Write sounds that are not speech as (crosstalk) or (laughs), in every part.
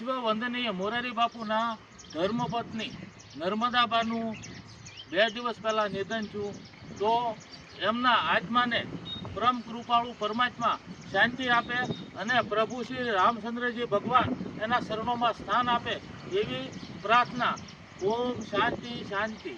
વિશ્વ વંદનીય મોરારી બાપુના ધર્મપત્ની નર્મદાબાનું બે દિવસ પહેલાં નિધન થયું. તો એમના આત્માને પરમ કૃપાળુ પરમાત્મા શાંતિ આપે અને પ્રભુ શ્રી રામચંદ્રજી ભગવાન એના શરણોમાં સ્થાન આપે એવી પ્રાર્થના. ઓમ શાંતિ શાંતિ.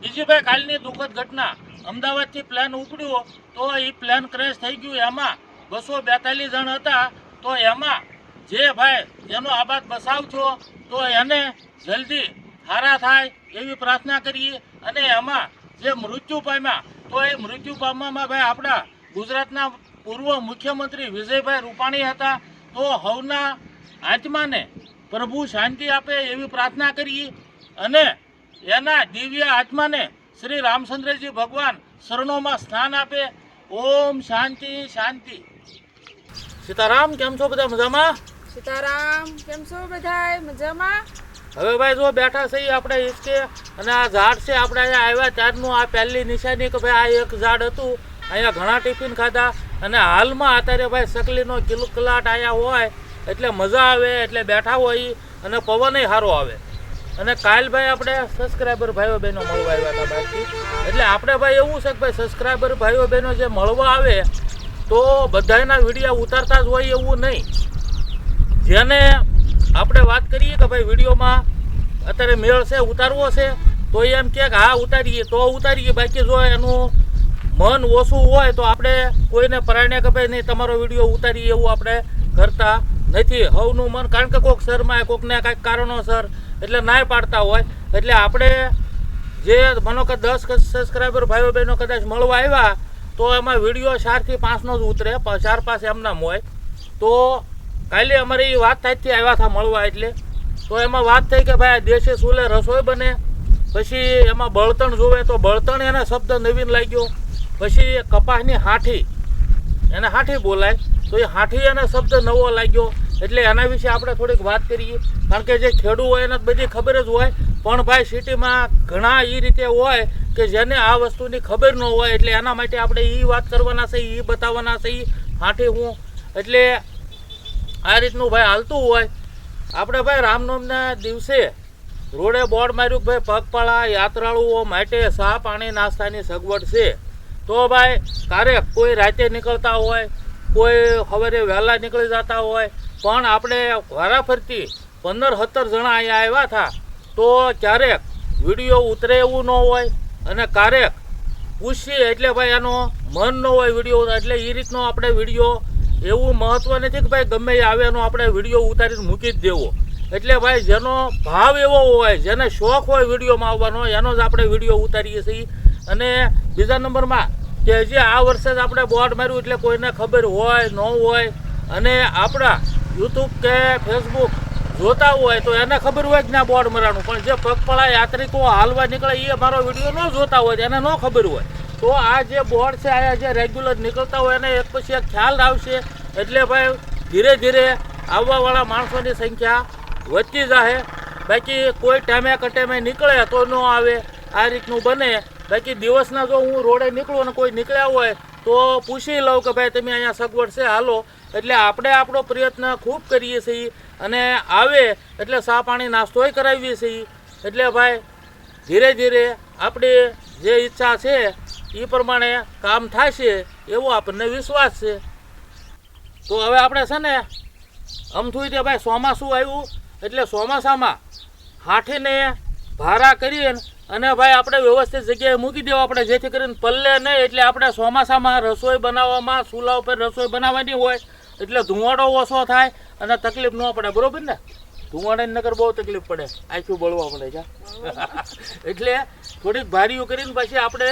બીજી ભાઈ કાલની દુઃખદ ઘટના. અમદાવાદથી પ્લેન ઉપડ્યો. તો એ પ્લેન ક્રેશ થઈ ગયું. એમાં બસો બેતાલીસ જણ હતા. તો એમાં જે ભાઈ એનો આબાદ બસાવ થયો તો એને જલ્દી હારા થાય એવી પ્રાર્થના કરીએ. અને એમાં જે મૃત્યુ પામ્યા, તો એ મૃત્યુ પામવામાં ભાઈ આપણા ગુજરાતના પૂર્વ મુખ્યમંત્રી વિજયભાઈ રૂપાણી હતા. તો હવના આત્માને પ્રભુ શાંતિ આપે એવી પ્રાર્થના કરીએ. અને એના દિવ્ય આત્માને શ્રી રામચંદ્રજી ભગવાન શરણોમાં સ્થાન આપે. ઓમ શાંતિ શાંતિ. સીતારામ, કેમ છો બધા મજામાં? સીતારામ, કેમ છો બધાય? મજામાં? હવે ભાઈ જો બેઠા છીએ આપણે હિચકે, અને આ ઝાડ છે, આપણે અહીંયા આવ્યા ત્યારનું આ પહેલી નિશાની કે ભાઈ આ એક ઝાડ હતું, અહીંયા ઘણા ટિફિન ખાધા, અને હાલમાં અત્યારે ભાઈ સકલીનો કિલકલાટ અહીંયા હોય, એટલે મજા આવે, એટલે બેઠા હોય, અને પવનય સારો આવે. અને કાલ ભાઈ આપણે સબસ્ક્રાઈબર ભાઈઓ બહેનો મળવા આવ્યા હતા બાકી. એટલે આપણે ભાઈ એવું છે કે ભાઈ સબસ્ક્રાઈબર ભાઈઓ બહેનો જે મળવા આવે, તો બધાના વિડીયા ઉતારતા જ હોય એવું નહીં. જેને આપણે વાત કરીએ કે ભાઈ વિડીયોમાં અત્યારે મેળ છે, ઉતારવો છે, તો એમ કે હા, ઉતારીએ, તો ઉતારીએ. બાકી જો એનું મન ઓછું હોય તો આપણે કોઈને પરાયણે કે ભાઈ નહીં, તમારો વીડિયો ઉતારીએ એવું આપણે કરતા નથી. હવનું મન, કારણ કે કોઈક શરમાં કોઈકને કાંઈક કારણોસર એટલે નાય પાડતા હોય. એટલે આપણે જે મનો કે દસ સબસ્ક્રાઈબર ભાઈઓ બહેનો કદાચ મળવા આવ્યા, તો એમાં વીડિયો ચારથી પાંચનો જ ઉતરે ચાર પાંચ એમનામ હોય. તો કાલે અમારે એ વાત થાયથી આવ્યા હતા મળવા એટલે. તો એમાં વાત થઈ કે ભાઈ આ દેશી ચૂલે રસોઈ બને, પછી એમાં બળતણ જોવે તો બળતણ એને શબ્દ નવીન લાગ્યો. પછી કપાસની હાઠી, એને હાઠી બોલાય, તો એ હાઠી એને શબ્દ નવો લાગ્યો. એટલે એના વિશે આપણે થોડીક વાત કરીએ. કારણ કે જે ખેડૂ હોય એને બધી ખબર જ હોય. પણ ભાઈ સિટીમાં ઘણા એ રીતે હોય કે જેને આ વસ્તુની ખબર ન હોય, એટલે એના માટે આપણે એ વાત કરવાના છે એ બતાવવાના છે એ હાઠી હું. એટલે આ રીતનું ભાઈ હાલતું હોય. આપણે ભાઈ રામનવમના દિવસે રોડે બોર્ડ માર્યું ભાઈ પગપાળા, યાત્રાળુઓ માટે સા પાણી નાસ્તાની સગવડ છે. તો ભાઈ ક્યારેક કોઈ રાતે નીકળતા હોય, કોઈ સવારે વહેલા નીકળી જતા હોય, પણ આપણે વારાફરતી પંદર સત્તર જણા અહીંયા આવ્યા હતા, તો ક્યારેક વીડિયો ઉતરે એવું ન હોય અને ક્યારેક પૂછીએ એટલે ભાઈ એનો મન ન હોય વીડિયો એટલે એ રીતનો આપણે વીડિયો એવું મહત્વ નથી કે ભાઈ ગમે એ આવે એનો આપણે વીડિયો ઉતારીને મૂકી જ દેવો. એટલે ભાઈ જેનો ભાવ એવો હોય, જેને શોખ હોય વિડીયોમાં આવવાનો, એનો જ આપણે વીડિયો ઉતારીએ છીએ. અને બીજા નંબરમાં કે જે આ વર્ષે જ આપણે બોર્ડ માર્યું એટલે કોઈને ખબર હોય, ન હોય, અને આપણા યુટ્યુબ કે ફેસબુક જોતા હોય તો એને ખબર હોય જ ના બોર્ડ મરાનું પણ જે પગપળા યાત્રિકો હાલવા નીકળે એ મારો વીડિયો ન જોતા હોય, એને ન ખબર હોય. તો આ જે બોર્ડ છે, આ જે રેગ્યુલર નીકળતા હોય એને એક પછી એક ખ્યાલ આવશે. એટલે ભાઈ, ધીરે ધીરે આવવાવાળા માણસોની સંખ્યા વધતી જાહે. બાકી કોઈ ટાઈમે કટાઈમે નીકળે તો ન આવે. આ રીતનું બને. બાકી દિવસના જો હું રોડે નીકળું અને કોઈ નીકળ્યા હોય, તો પૂછી લઉં કે ભાઈ, તમે અહીંયા સગવડ છે? હાલો. એટલે આપણે આપણો પ્રયત્ન ખૂબ કરીએ છીએ અને આવે એટલે સા પાણી નાસ્તોય કરાવીએ છીએ. એટલે ભાઈ, ધીરે ધીરે આપણી જે ઈચ્છા છે એ પ્રમાણે કામ થશે એવો આપણને વિશ્વાસ છે. તો હવે આપણે છે ને આમ થયું કે ભાઈ ચોમાસું આવ્યું એટલે ચોમાસામાં હાથીને ભારા કરીને અને ભાઈ આપણે વ્યવસ્થિત જગ્યાએ મૂકી દેવા આપણે જેથી કરીને પલ્લે નહીં એટલે આપણે ચોમાસામાં રસોઈ બનાવવામાં ચૂલા ઉપર રસોઈ બનાવવાની હોય એટલે ધુવાડો ઓછો થાય અને તકલીફ ન પડે બરોબર ને? ધુવાડાની નગર બહુ તકલીફ પડે આખું બળવા પડે છે. (laughs) એટલે થોડીક ભારીઓ કરીને પછી આપણે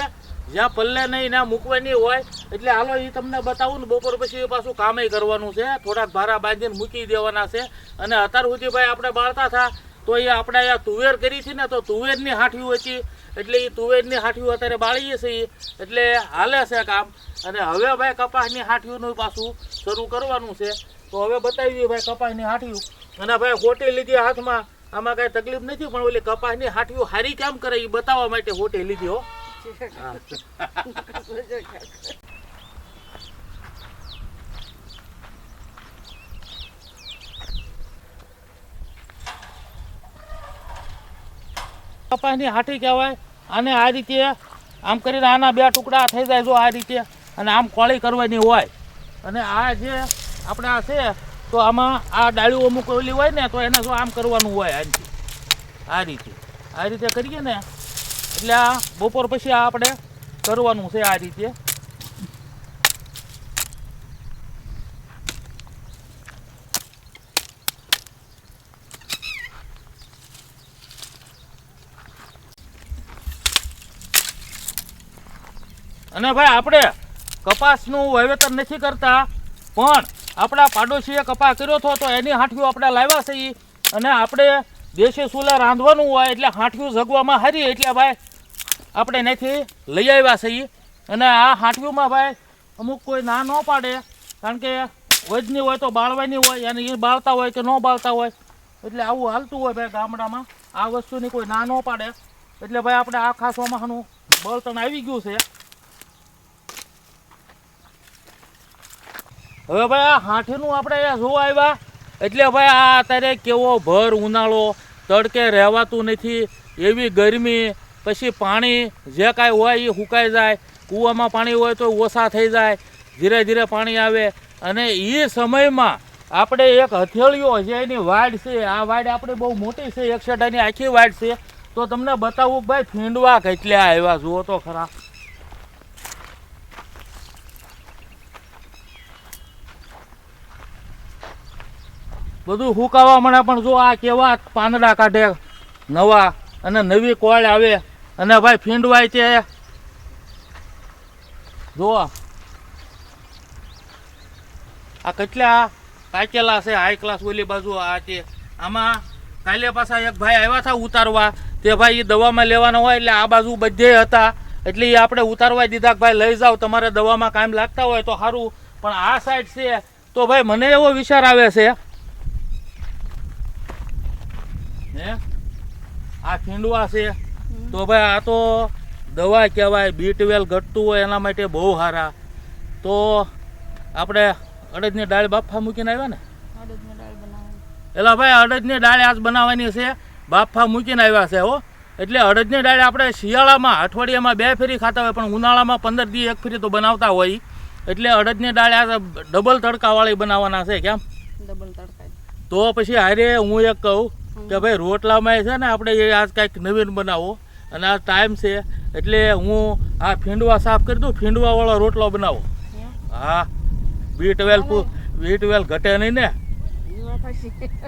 જ્યાં પલ્લે નહીં ના મૂકવાની હોય, એટલે હાલો એ તમને બતાવું ને બપોર પછી પાછું કામે કરવાનું છે. થોડાક ભારા બાંધીને મૂકી દેવાના છે. અને અત્યાર સુધી ભાઈ આપણે બાળતા હતા, તો એ આપણે અહીંયા તુવેર કરી છે ને, તો તુવેરની હાંઠવી હતી. એટલે એ તુવેરની હાંઠવી અત્યારે બાળીએ છીએ એટલે હાલે છે કામ. અને હવે ભાઈ કપાસની હાંઠવીનું પાછું શરૂ કરવાનું છે. તો હવે બતાવીએ ભાઈ કપાસની હાંઠવી અને ભાઈ ખોટી લીધી હાથમાં. આમાં કાંઈ તકલીફ નથી, પણ ઓલી કપાસની હાંઠવી હારી કામ કરે એ બતાવવા માટે હોટે લીધી હા. કપાસની હાટી કહેવાય. અને આ રીતે આમ કરીને આના બે ટુકડા થઈ જાય જો આ રીતે. અને આમ કોળી કરવાની હોય. અને આ જે આપણે આ છે, તો આમાં આ ડાળીઓ મૂકેલી હોય ને, તો એને જો આમ કરવાનું હોય આનથી. આ રીતે. આ રીતે કરીએ ને એટલે આ બપોર પછી આ આપણે કરવાનું છે આ રીતે. અને ભાઈ, આપણે કપાસનું વાવેતર નથી કરતા, પણ આપણા પાડોશીએ કપાસ કર્યો હતો, તો એની હાંઠીઓ આપણે લાવ્યા છીએ અને આપણે દેશી ચૂલા રાંધવાનું હોય એટલે હાંઠિયું જગવામાં હારી એટલે ભાઈ આપણે એનાથી લઈ આવ્યા છે ઈ. અને આ હાંઠિયુંમાં ભાઈ અમુક કોઈ ના ન પાડે, કારણ કે વજની હોય તો બાળવાની હોય અને એ બાળતા હોય કે ન બાળતા હોય, એટલે આવું હાલતું હોય ભાઈ ગામડામાં. આ વસ્તુની કોઈ ના ન પાડે. એટલે ભાઈ આપણે આ ખાસ ચોમાસાનું બળતણ આવી ગયું છે. હવે ભાઈ આ હાંઠીનું આપણે જોવા આવ્યા. એટલે ભાઈ આ અત્યારે કેવો ભર ઉનાળો, તડકે રહેવાતું નથી, એવી ગરમી, પછી પાણી જે કાંઈ હોય એ સુકાઈ જાય, કૂવામાં પાણી હોય તો ઓછા થઈ જાય, ધીરે ધીરે પાણી આવે. અને એ સમયમાં આપણે એક હથેળીઓ છે એની વાડ છે, આ વાડ આપણે બહુ મોટી છે, એક શેઢાની આખી વાડ છે, તો તમને બતાવું ભાઈ ફીંડવા કેટલા આવ્યા, જુઓ તો ખરા. બધું હુકાવા મળે પણ જો આ કેવા પાંદડા કાઢે નવા અને નવી કોળ આવે અને ભાઈ ફીંડવાય છે જો આ. કેટલા પાકેલા છે હાઈ ક્લાસ ઓલી બાજુ આ છે આમાં કાલે પાછા એક ભાઈ આવ્યા હતા ઉતારવા. તે ભાઈ એ દવામાં લેવાના હોય એટલે આ બાજુ બધે હતા. એટલે એ આપણે ઉતારવા દીધા કે ભાઈ લઈ જાઓ, તમારે દવામાં કામ લાગતા હોય તો સારું. પણ આ સાઈડ છે, તો ભાઈ મને એવો વિચાર આવે છે હે આ ખીંડવા છે. તો ભાઈ આ તો દવા કહેવાય બી ટ્વેલ ઘટતું હોય એના માટે બહુ સારા તો આપણે અડદની દાળ બાફા મૂકીને આવ્યા ને? એટલે ભાઈ અડદની દાળ આજ બનાવવાની છે. બાફા મૂકીને આવ્યા છે હો. એટલે અડદની દાળ આપણે શિયાળામાં અઠવાડિયામાં બે ફેરી ખાતા હોય પણ ઉનાળામાં પંદર દી એક ફેરી તો બનાવતા હોય. એટલે અડદની દાળ આ ડબલ તડકાવાળી બનાવવાના છે કેમ? ડબલ તડકા તો પછી હારે હું એક કહું કે ભાઈ રોટલામાં છે ને આપણે એ આજ કાંઈક નવીન બનાવો. અને આ ટાઈમ છે એટલે હું આ ફીંડવા સાફ કરી દઉં ફીંડવાવાળો રોટલો બનાવો. હા બી ટ્વેલ બી ટ્વેલ ઘટે નહીં ને.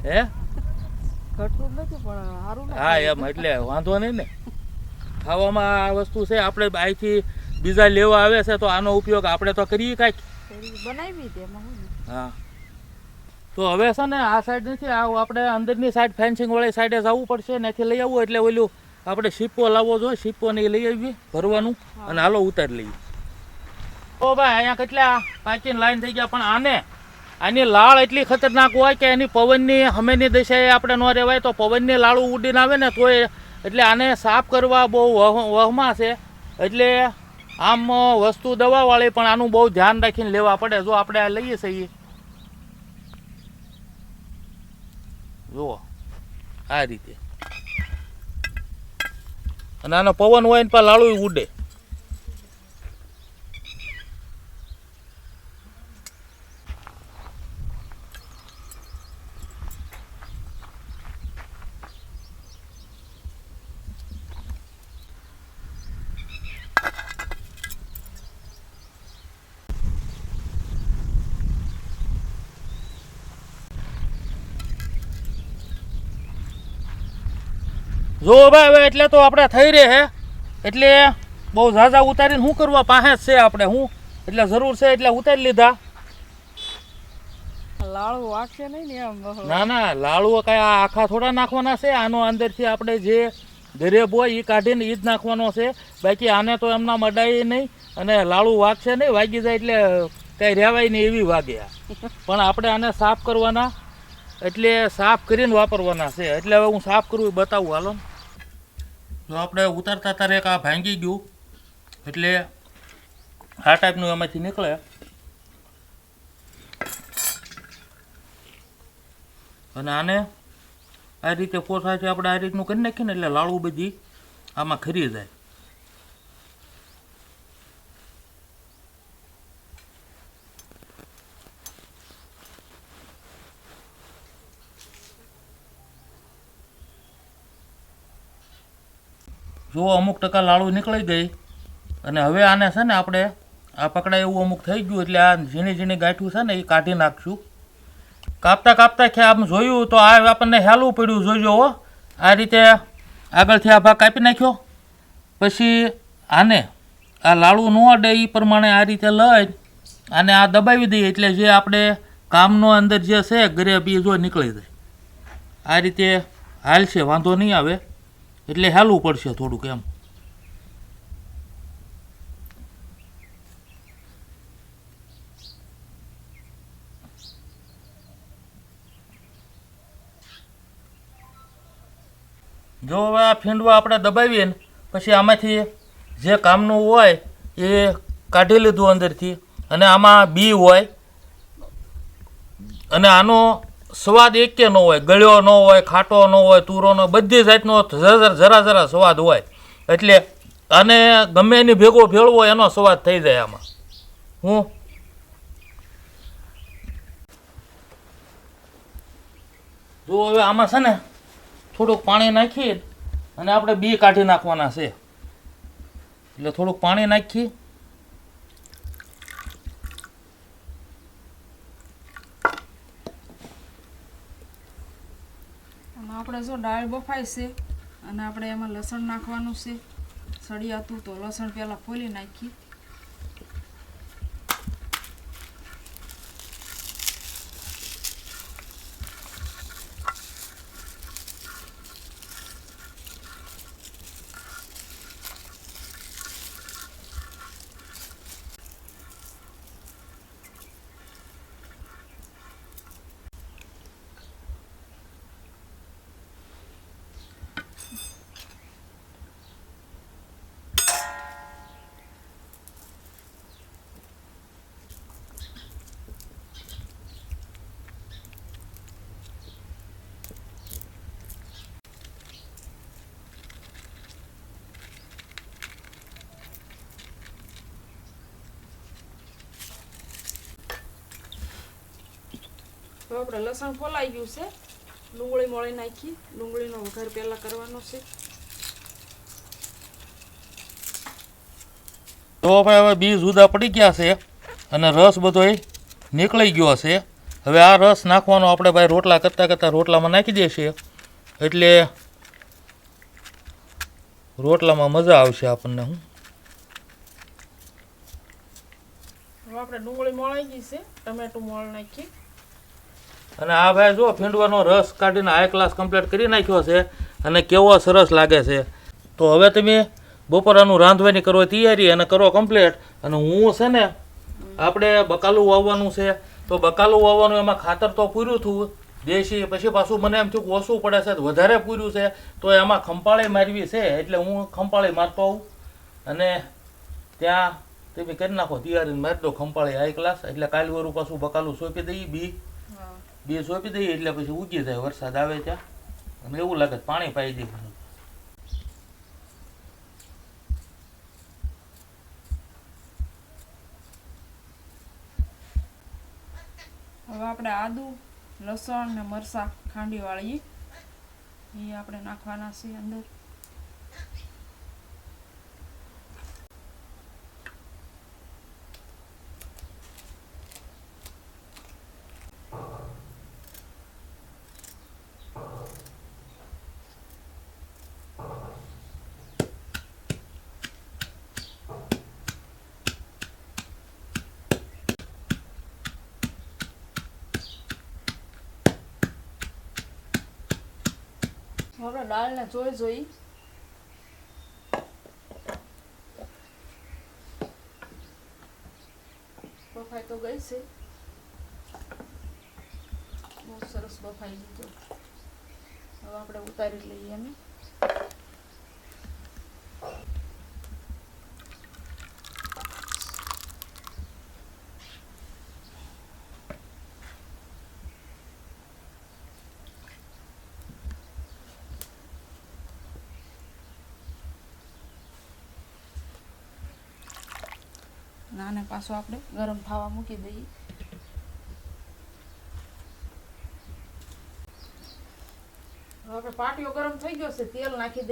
હે? ઘટતું જ નથી પણ સારું ને હા એમ એટલે વાંધો નહીં ને. ખાવામાં આ વસ્તુ છે આપણે અહીંથી બીજા લેવા આવે છે તો આનો ઉપયોગ આપણે તો કરીએ કાંઈક. બનાવી. હા. તો હવે છે ને આ સાઈડ નથી આ આપણે અંદરની સાઈડ ફેન્સિંગ વાળી સાઈડે જવું પડશે ત્યાંથી લઈ આવવું એટલે ઓલું આપણે શીપો લાવવો જોઈએ શીપો ને લઈ આવીએ ભરવાનું અને હાલો ઉતારી લઈએ. ઓ ભાઈ અહીંયા કેટલા? પાંચીન લાઈન થઈ ગયા પણ આને આની લાળ એટલી ખતરનાક હોય કે એની પવનની હમેની દિશાએ આપણે ન રહેવાય તો પવનની લાળું ઉડીને આવે ને તો એટલે આને સાફ કરવા બહુ વહ- વહમાં છે. એટલે આમ વસ્તુ દવાવાળી પણ આનું બહુ ધ્યાન રાખીને લેવા પડે જો આપણે આ લઈએ છીએ. જુઓ આ રીતે. અને આનો પવન હોય ને લાળું ઉડે. જો ભાઈ હવે એટલે તો આપણે થઈ રહે હે. એટલે બહુ ઝાઝા ઉતારીને શું કરવા? પાસે જ છે આપણે હું એટલે જરૂર છે એટલે ઉતારી લીધા. લાળુ વાગશે નહીં ને એમ ના ના લાડુઓ કાંઈ આ આખા થોડા નાખવાના છે. આનો અંદરથી આપણે જે ગરેબ હોય એ કાઢીને એ જ નાખવાનો છે. બાકી આને તો એમના મડાય નહીં અને લાડુ વાગશે નહીં. વાગી જાય એટલે કાંઈ રહેવાય નહીં એવી વાગે પણ આપણે આને સાફ કરવાના. એટલે સાફ કરીને વાપરવાના છે. એટલે હવે હું સાફ કરું બતાવું. હાલો ને. જો આપણે ઉતારતા તારે એક આ ભાંગી ગયું, એટલે આ ટાઈપનું એમાંથી નીકળે. અને આને આ રીતે પોસાથી આપણે આ રીતનું કરી નાખીએ ને એટલે લાડુ બધી આમાં ખરી જાય. જો અમુક ટકા લાડુ નીકળી ગઈ. અને હવે આને છે ને આપણે આ પકડાય એવું અમુક થઈ ગયું એટલે આ ઝીણી ઝીણી ગાંઠું છે ને એ કાઢી નાખશું. કાપતા કાપતા ખે આમ જોયું તો આ આપણને હેલું પડ્યું, જોજો હો. આ રીતે આગળથી આ ભાગ કાપી નાખ્યો. પછી આને આ લાડુ ન અડે એ પ્રમાણે આ રીતે લઈ અને આ દબાવી દઈએ એટલે જે આપણે કામનો અંદર જે છે ગ્રેપ એ જો નીકળી જાય. આ રીતે હાલશે વાંધો નહીં આવે. એટલે હાલવું પડશે થોડુંક એમ. જો હવે આ ફીંડવા આપણે દબાવીએ ને, પછી આમાંથી જે કામનું હોય એ કાઢી લીધું અંદરથી, અને આમાં બી હોય, અને આનો સ્વાદ એકે ન હોય, ગળ્યો ન હોય, ખાટો ન હોય, તુરો ન, બધી જાતનો જરા જરા સ્વાદ હોય. એટલે અને ગમે એની ભેગો ભેળવો એનો સ્વાદ થઈ જાય આમાં. હું? જો હવે આમાં છે ને, થોડુંક પાણી નાખી અને આપણે બી કાઢી નાખવાના છે. એટલે થોડુંક પાણી નાખી અને આપણે જો દાળ બફાય છે અને આપણે એમાં લસણ નાખવાનું છે. સળિયાતું તો લસણ પહેલાં ફોલી નાખી. તો આપણે લસણ ફોલાઈ ગયું છે. ડુંગળી મોળી નાખી. ડુંગળીનો વઘાર પહેલાં કરવાનો છે. તો ભાઈ હવે બી જુદા પડી ગયા છે અને રસ બધો નીકળી ગયો છે. હવે આ રસ નાખવાનો આપણે ભાઈ રોટલા કરતાં કરતાં રોટલામાં નાખી દઈશું એટલે રોટલામાં મજા આવશે આપણને હું. આપણે ડુંગળી મોળાઈ ગઈ છે. ટમેટું મોળ નાખી. અને આ ભાઈ જો ફીંડવાનો રસ કાઢીને હાઈ ક્લાસ કમ્પ્લીટ કરી નાખ્યો છે અને કેવો સરસ લાગે છે. તો હવે તમે બપોરાનું રાંધવાની કરો તૈયારી અને કરો કમ્પ્લીટ અને હું છે ને, આપણે બકાલું વાવવાનું છે. તો બકાલું વાવવાનું એમાં ખાતર તો પૂર્યું થયું. દેશી પછી પાછું મને એમ થયું ઓછું પડે છે વધારે પૂર્યું છે. તો એમાં ખંપાળી મારવી છે, એટલે હું ખંપાળી મારતો આવું. અને ત્યાં તમે કરી નાખો તૈયારી મારી દો ખંપાળી હાઈ ક્લાસ એટલે કાલ વરું પાછું બકાલું સોંપી દઈએ બી. બે સોંપી દઈએ એટલે પછી ઉગી જાય, વરસાદ આવે ત્યાં. અને એવું લાગે પાણી પાઈ દે. હવે આપણે આદુ, લસણ ને મરચાં ખાંડી વાળીએ. એ આપણે નાખવાના છે અંદર. આપણે દાળને જોઈ જોઈ. બફાઈ તો ગઈ છે. બહુ સરસ બફાઈ ગયું હવે આપણે ઉતારી લઈએ એને અને આને પાછો આપણે ગરમ થવા મૂકી દઈએ. હવે પાટીઓ ગરમ થઈ ગયો છે, તેલ નાખી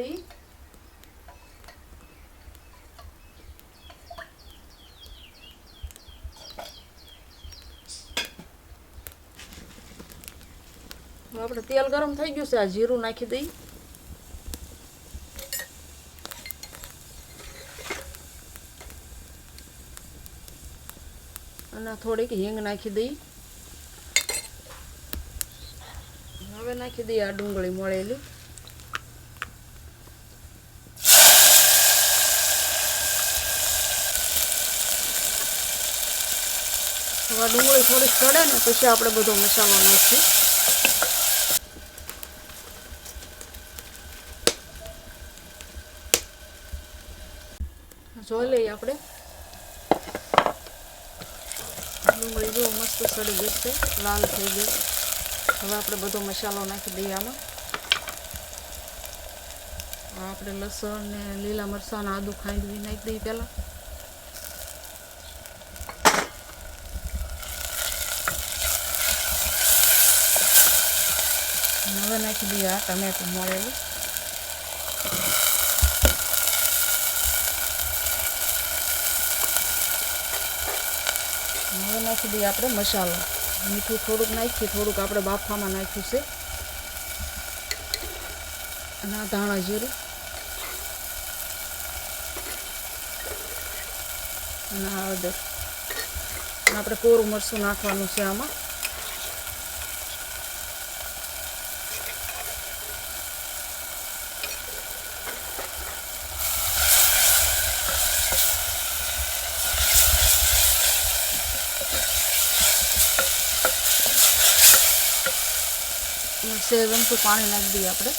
હવે આપણે તેલ ગરમ થઈ ગયું છે, આ જીરું નાખી દઈએ. અને થોડીક હિંગ નાખી દઈ. હવે નાખી દઈએ આ ડુંગળી મળેલી. હવે ડુંગળી થોડીક ચડે ને પછી આપણે બધો મસાલો નાખીએ. જોઈ લઈએ આપણે ડુંગળી જો મસ્ત સડી ગઈ છે લાલ થઈ ગઈ હવે આપણે બધો મસાલો નાખી દઈએ આમાં. હવે આપણે લસણ ને લીલા મરચાં ને આદુ ખાંડવી નાખી દઈએ પહેલાં. અને હવે નાખી દઈએ આ ટમેટું મળેલું. હવે નાખી આપણે મસાલો મીઠું થોડુંક નાખીએ થોડુંક આપણે બાફામાં નાખ્યું છે. અને આ ધાણા જીરું. અને હળદર આપણે કોરું મરચું નાખવાનું છે આમાં. અને સેજ પાણી નાખી દઈએ આપણે.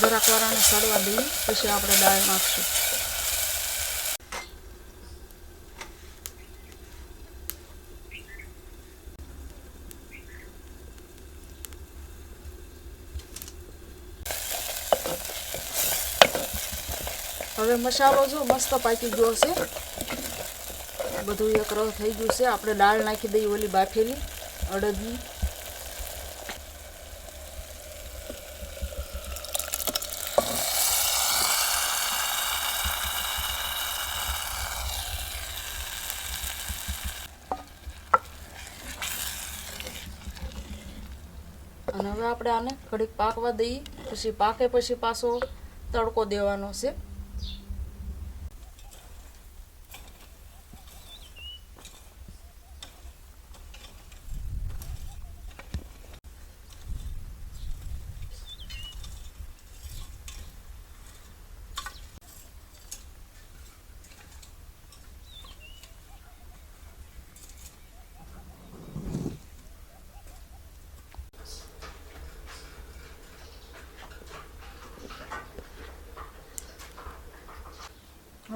જરાક વારાને સડવા દઈએ, પછી આપણે દાળ નાખશું. હવે મસાલો જો મસ્ત પાકી ગયો છે. બધું એક રસ થઈ ગયું છે. આપણે દાળ નાખી દઈએ ઓલી બાફેલી, અડદની. અને હવે આપણે આને ઘડીક પાકવા દઈએ. પછી પાકે પછી પાછો તડકો દેવાનો છે.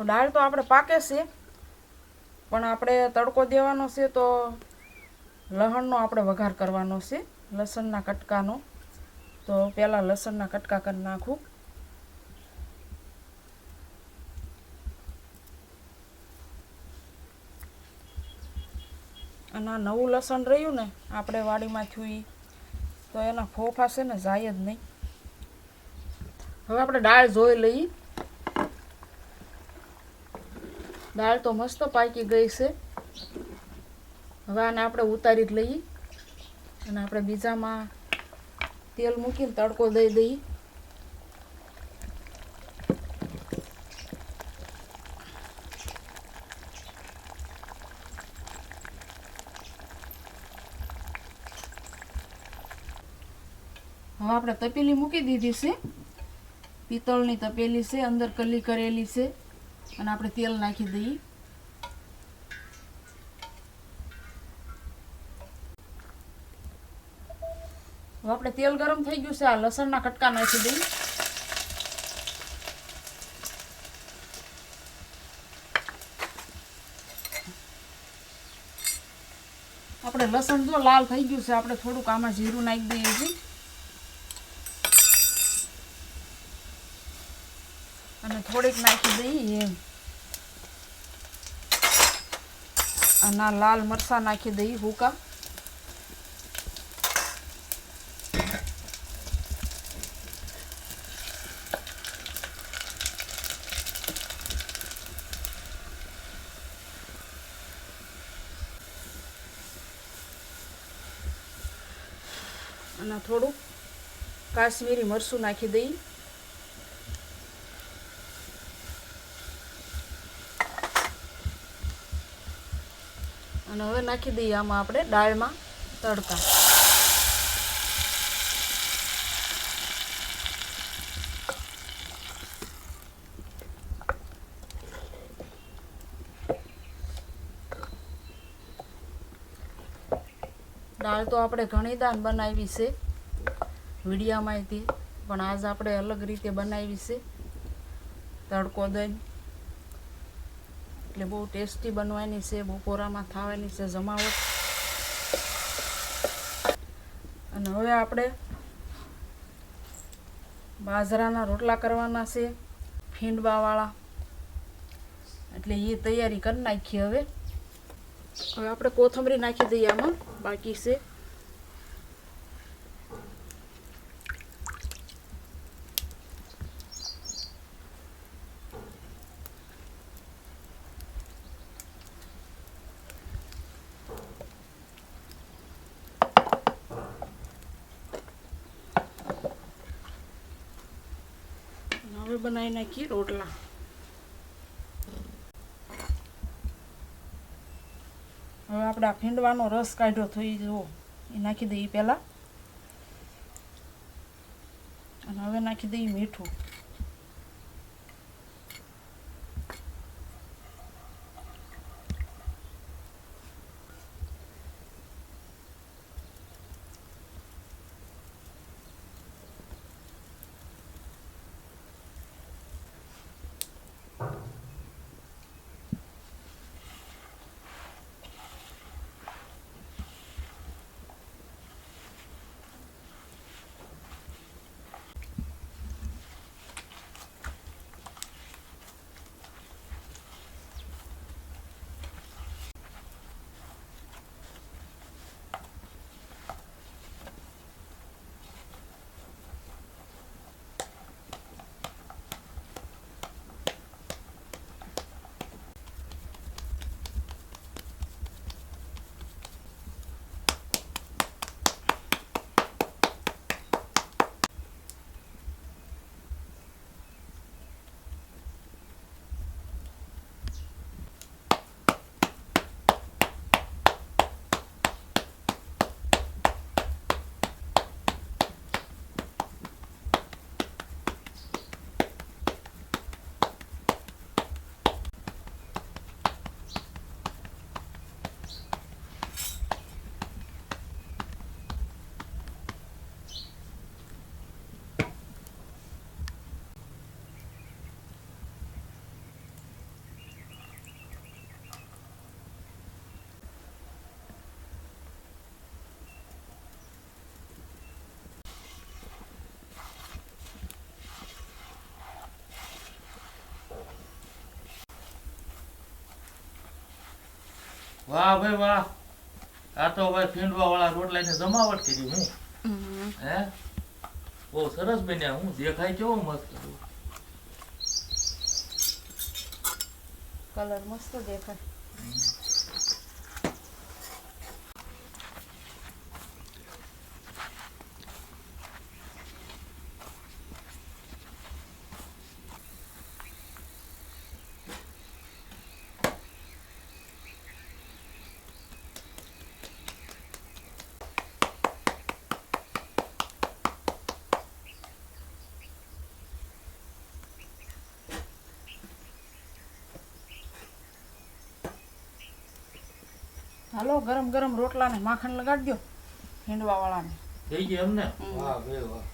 દાળ તો આપણે પાકે છે, પણ આપણે તડકો દેવાનો છે તો લસણનો આપણે વઘાર કરવાનો છે, લસણના કટકાનો. તો પહેલાં લસણના કટકા કરી નાખું. અને આ નવું લસણ રહ્યું ને, આપણે વાડીમાં થયું તો એના ફોફા છે ને જાય જ નહીં. હવે આપણે દાળ જોઈ લઈએ. દાળ તો મસ્ત પાકી ગઈ છે. હવે આને આપણે ઉતારી જ લઈએ. અને આપણે બીજામાં તેલ મૂકીને તડકો દઈ દઈએ. હવે આપણે તપેલી મૂકી દીધી છે. પિત્તળની તપેલી છે, અંદર કલી કરેલી છે. અને આપણે તેલ નાખી દઈએ. હવે આપણે તેલ ગરમ થઈ ગયું છે. આ લસણના કટકા નાખી દઈએ. આપણે લસણ જો લાલ થઈ ગયું છે, આપણે થોડુંક આમાં જીરું નાખી દઈએ છીએ. થોડીક નાખી દઈએ. એમ અને લાલ મરચાં નાખી દઈએ હુકા. અને થોડુંક કાશ્મીરી મરચું નાખી દઈએ. અને હવે નાખી દઈએ આમાં આપણે દાળમાં તડકા દાળ તો આપણે ઘણી દાળ બનાવી છે. વિડીયામાંથી પણ આજ આપણે અલગ રીતે બનાવી છે. તડકો દઈને. એટલે બહુ ટેસ્ટી બનવાની છે બપોરામાં ખાવાની છે જમાવટ. અને હવે આપણે બાજરાના રોટલા કરવાના છે ફીંડવાવાળા એટલે એ તૈયારી કરી નાખીએ હવે. હવે આપણે કોથમરી નાખી દઈએ આમાં, બાકી છે અને હવે બનાવી નાખીએ રોટલા. હવે આપણે આ ફીંડવાનો રસ કાઢ્યો થઈ જુઓ એ નાખી દઈએ પહેલાં. અને હવે નાખી દઈએ મીઠું. વાહ ભાઈ વાહ. આ તો ભાઈ ફીંડવા વાળા રોટલાની જમાવટ કરી હું. હે? બહુ સરસ બન્યા. હું દેખાય કેવો મસ્ત કલર મસ્ત દેખાય. હાલો ગરમ ગરમ રોટલાને માખણ લગાડજો દો હિંડવા વાળાને થઈ ગયું એમને. વાહ બે વાહ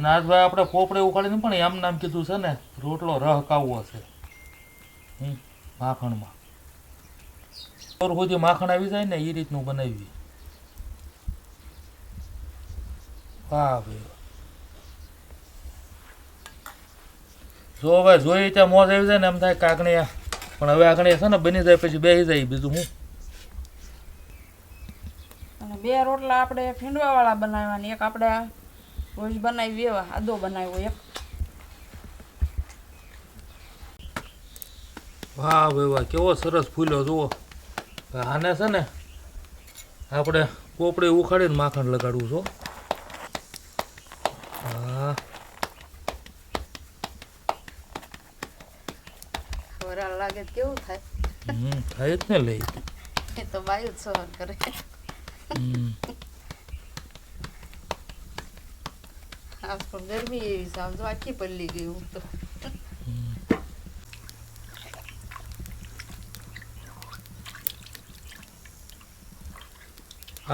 અને આજ ભાઈ આપણે પોપડે ઉકાળીને પણ એમ નામ કીધું છે ને રોટલો રહકાવવો છે. હમ, માખણમાં. ચોર સુધી માખણ આવી જાય ને એ રીતનું બનાવી વાહ ભાઈ. જો હવે જોઈ ત્યાં મોજ આવી જાય ને એમ થાય કાકણી પણ હવે આગળ છે ને બની જાય પછી બેસી જાય બીજું હું. અને બે રોટલા આપણે ફીંડવાવાળા બનાવવાની એક આપણે રોજ બનાવી એવા આદો બનાવ્યો એક વાહ ભાઈ વાહ કેવો સરસ ફૂલ્યો જુઓ. આને છે ને આપણે પોપડી ઉખાડીને માખણ લગાડવું છો હા. વરાળ લાગે કેવું થાય? હમ થાય જ ને લઈ એ તો વાયુ જ સહન કરે. હમ. આજ પણ ગરમી એવી આમ તો આખી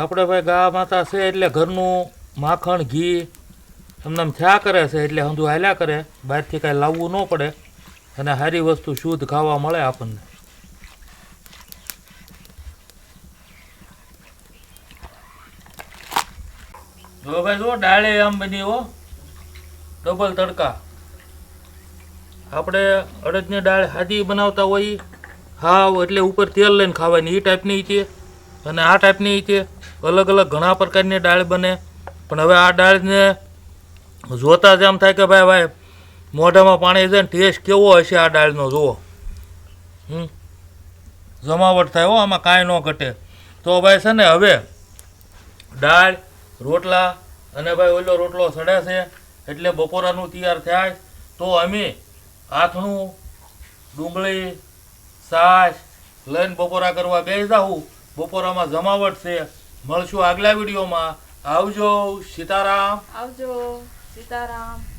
આપણે ભાઈ ગા માતા છે એટલે ઘરનું માખણ, ઘી એમને એમ થયા કરે છે એટલે હંધુ હાલ્યા કરે. બહારથી કાંઈ લાવવું ન પડે અને સારી વસ્તુ શુદ્ધ ખાવા મળે આપણને. જો ભાઈ જો ડાળે આમ બની હો. ડબલ તડકા. આપણે અડદની દાળ હાદી બનાવતા હોઈએ હાવ એટલે ઉપર તેલ લઈને ખાવાની. એ ટાઈપની છે અને આ ટાઈપની છે. અલગ અલગ ઘણા પ્રકારની દાળ બને. પણ હવે આ દાળને જોતા જ એમ થાય કે ભાઈ ભાઈ, મોઢામાં પાણી છે ને ટેસ્ટ કેવો હશે આ દાળનો? જુઓ. હમ? જમાવટ થાય હો, આમાં કાંઈ ન ઘટે. તો ભાઈ છે ને હવે દાળ, રોટલા અને ભાઈ ઓલો રોટલો સડે છે. એટલે બપોરાનું તૈયાર થાય તો અમે આથણું, ડુંગળી સાસ લઈને બપોરા કરવા બેસતા હું બપોરામાં જમાવટ છે. મળશું આગલા વિડીયોમાં. આવજો, સીતારામ. આવજો, સીતારામ.